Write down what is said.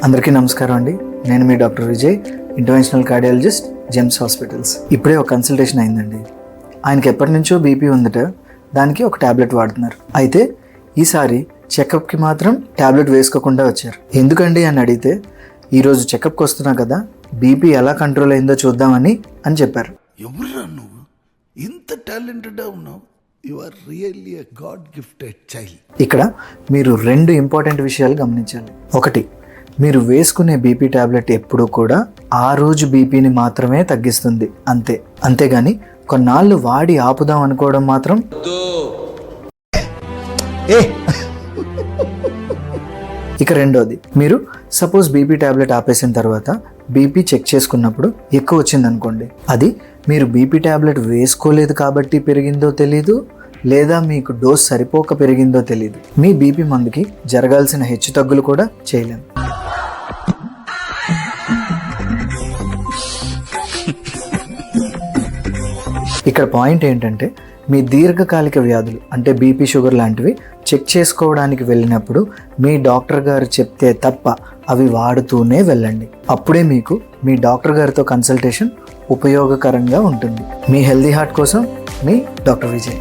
అందరికీ నమస్కారం అండి. నేను మీ doctor Vijay interventional cardiologist GEMS hospitals. ఇప్పుడే ఒక కన్సల్టేషన్ అయిందండి. ఆయనకి ఎప్పటి నుంచో బీపీ ఉందట దానికి ఒక ట్యాబ్లెట్ వాడుతున్నారు. అయితే ఈసారి చెకప్కి మాత్రం ట్యాబ్లెట్ వేసుకోకుండా వచ్చారు. ఎందుకండి అని అడిగితే ఈరోజు చెకప్కి వస్తున్నా కదా బీపీ ఎలా కంట్రోల్ అయిందో చూద్దామని అని చెప్పారు. ఎవరురా నువ్వు? ఇంత టాలెంటెడ్ ఉన్నావు. You are really god gifted child. ఇక్కడ మీరు రెండు ఇంపార్టెంట్ విషయాలు గమనించాలి. ఒకటి మీరు వేసుకునే బీపీ టాబ్లెట్ ఎప్పుడూ కూడా ఆ రోజు బీపీని మాత్రమే తగ్గిస్తుంది అంతే. అంతేగాని కొన్నాళ్ళు వాడి ఆపుదాం అనుకోవడం మాత్రం ఇక రెండోది మీరు సపోజ్ బీపీ టాబ్లెట్ ఆపేసిన తర్వాత బీపీ చెక్ చేసుకున్నప్పుడు ఎక్కువ వచ్చింది అనుకోండి అది మీరు బీపీ టాబ్లెట్ వేసుకోలేదు కాబట్టి పెరిగిందో తెలీదు లేదా మీకు డోస్ సరిపోక పెరిగిందో తెలియదు మీ బీపీ మందుకి జరగాల్సిన హెచ్చు తగ్గులు కూడా చేయలేం. ఇక్కడ పాయింట్ ఏంటంటే మీ దీర్ఘకాలిక వ్యాధులు అంటే బీపీ షుగర్ లాంటివి చెక్ చేసుకోవడానికి వెళ్ళినప్పుడు మీ డాక్టర్ గారు చెప్తే తప్ప అవి వాడుతూనే వెళ్ళండి. అప్పుడే మీకు మీ డాక్టర్ గారితో కన్సల్టేషన్ ఉపయోగకరంగా ఉంటుంది. మీ హెల్దీ హార్ట్ కోసం మీ డాక్టర్ విజయ్.